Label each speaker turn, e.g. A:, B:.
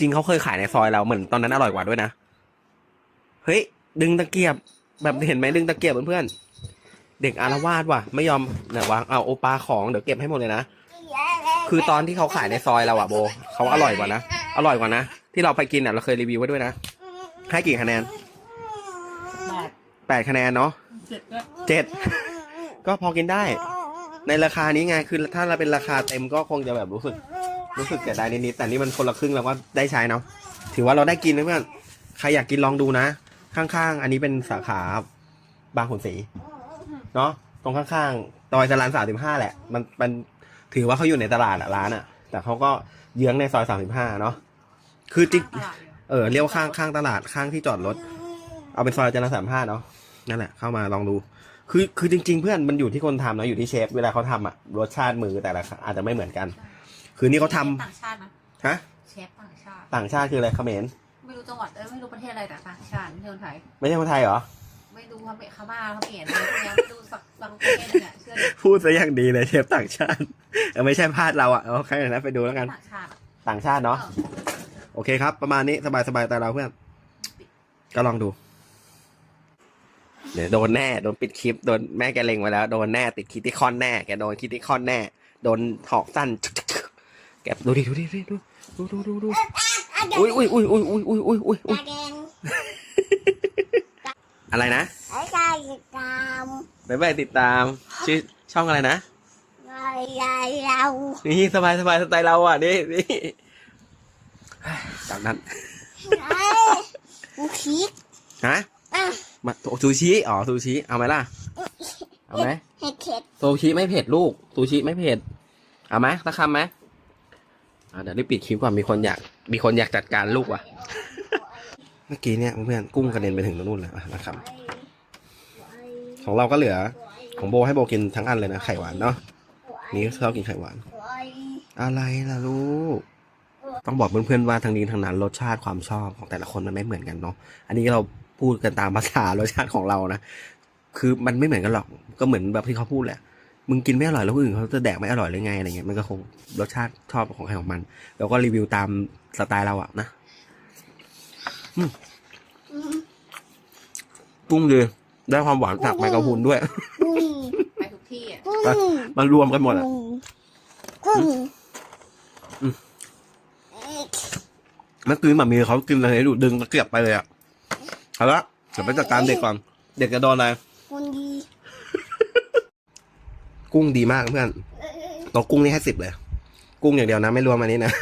A: จริงๆเขาเคยขายในซอยเราเหมือนตอนนั้นอร่อยกว่าด้วยนะ เฮ้ย ดึงตะเกียบ แบบเห็นไหมดึงตะเกียบเพื่อนๆ เด็กอารวาสว่ะ ไม่ยอมเนี่ยวางเอาโอปาของเดี๋ยวเก็บให้หมดเลยนะ คือตอนที่เขาขายในซอยเราอะโบเขาอร่อยกว่านะ อร่อยกว่านะ ที่เราไปกินอะเราเคยรีวิวไว้ด้วยนะ ให้กี่คะแนน
B: แปด
A: คะแนนเนาะ
B: เจ็ดก็
A: พอกินได้ ในราคานี้ไง คือถ้าเราเป็นราคาเต็มก็คงจะแบบรู้สึก รู้สึกเสียดายนิดๆแต่นี่มันคนละครึ่งเราก็ได้ใช้เนาะถือว่าเราได้กินนะเพื่อนใครอยากกินลองดูนะ ข้างๆ อันนี้เป็นสาขาบางขุนศรีเนาะตรงข้างๆตอยจรันสามสิบห้าแหละ มันมันถือว่าเขาอยู่ในตลาดอะร้านอะแต่เขาก็เยื้องในซอยสามสิบห้าเนาะคือจริง
B: ตลาดเอ
A: อเรียกว่าข้างข้างตลาดข้างที่จอดรถ เอาเป็นซอยจรัญสามห้าเนาะ นั่นแหละเข้ามาลองดู คือคือจริง ๆ เพื่อนมันอยู่ที่คนทำเนาะอยู่ที่เชฟเวลาเขาทำอะรสชาติมือแต่ละอาจจะไม่เหมือนกัน คือนี่เขาทำ
B: ต่างชาตินะ
A: ฮะ
B: เชฟต่างชาติ
A: ต่างชาติคืออะไรเขมร
B: ไม่รู้จังหวัดเอ้ยไม่รู้ประเทศอะไรแต่ต่างชาติไม่ใช่คนไทย
A: ไม่ใช่คนไทยเหรอ
B: ไม่รู้เขาเมเขามาเขาเปลี่ยนอะไรพวกเนี้ยไม่รู้สักบางประเทศนึงอะเชื่อดิ
A: พูดซะอย่างดีเลยเชฟต่างชาติเออไม่ใช่พลาดเราอะเอาใครนะไปดูแล้วกัน
B: ต่างชาติอะ
A: ต่างชาติเนาะ
B: เออ
A: โอเคครับ ประมาณนี้สบายสบายๆแต่เราเพื่อน ก็ลองดู เดี๋ยวโดนแน่โดนปิดคลิปโดนแม่แกเล็งไว้แล้วโดนแน่ติดคิติคอนแน่แกโดนคิติคอนแน่โดนหอกสั้นแกดูดิดูดิดูดิดูดูดูดูอุ้ยอุ้ยอุ้ยอุ้ยอุ้ยอุ้ยอุ้ยอุ้ยอุ้ย
C: แดง
A: อะไรนะ
C: ไอ้ชายตาม
A: บ๊ายบายติดตามชื่อช่องอะไรนะ
C: ลายลายเรา
A: นี่สบายสบายสไตล์เราอะนี่นี่จากนั้น
C: ไอ้กูคิด
A: ฮะ
C: อะ
A: มาซูชิ อ๋อ ซูชิ เอาไหมล่ะ เอาไหม
C: ให้เข็ด
A: ซูชิไม่เผ็ดลูก ซูชิไม่เผ็ด เอาไหมสักคำไหมอะเดี๋ยวรีบปิดคลิปก่อน มีคนอยาก มีคนอยากจัดการลูกว่ะ เมื่อกี้เนี่ยเพื่อนๆกุ้งกระเด็นไปถึงนู่นเลยอะนะครับ ของเราก็เหลือ ของโบให้โบกินทั้งอันเลยนะ ไข่หวานเนาะ นี่ชอบกินไข่หวาน อะไรล่ะลูกต้องบอกเพื่อนๆว่าทางนี้ทางนั้นรสชาติความชอบของแต่ละคนมันไม่เหมือนกันเนาะ อันนี้เรา พูดกันตามภาษารสชาติของเรานะคือมันไม่เหมือนกันหรอก ก็เหมือนแบบที่เขาพูดแหละ มึงกินไม่อร่อยแล้วคนอื่นเขาจะแดกไม่อร่อยหรือไงอะไรเงี้ยมันก็คงรสชาติชอบของใครของมันแล้วก็รีวิวตามสไตล์เราอะนะกุ้งดีได้ความหวานจากไมกระพรุนด้วย
B: ไปทุกที่อะ
A: มันรวมกันหมดอะ
C: กุ้ง
A: เมื่อกี้หมามีเขากินอะไรดูดึงตะเกียบไปเลยอะ เอาละเดี๋ยวไปจัดการเด็กก่อน เด็กจะโดนอะไร
C: กุ้งดี
A: กุ้งดีมากเพื่อนตัวกุ้งนี่ให้สิบเลย กุ้งอย่างเดียวนะไม่รวมอันนี้นะ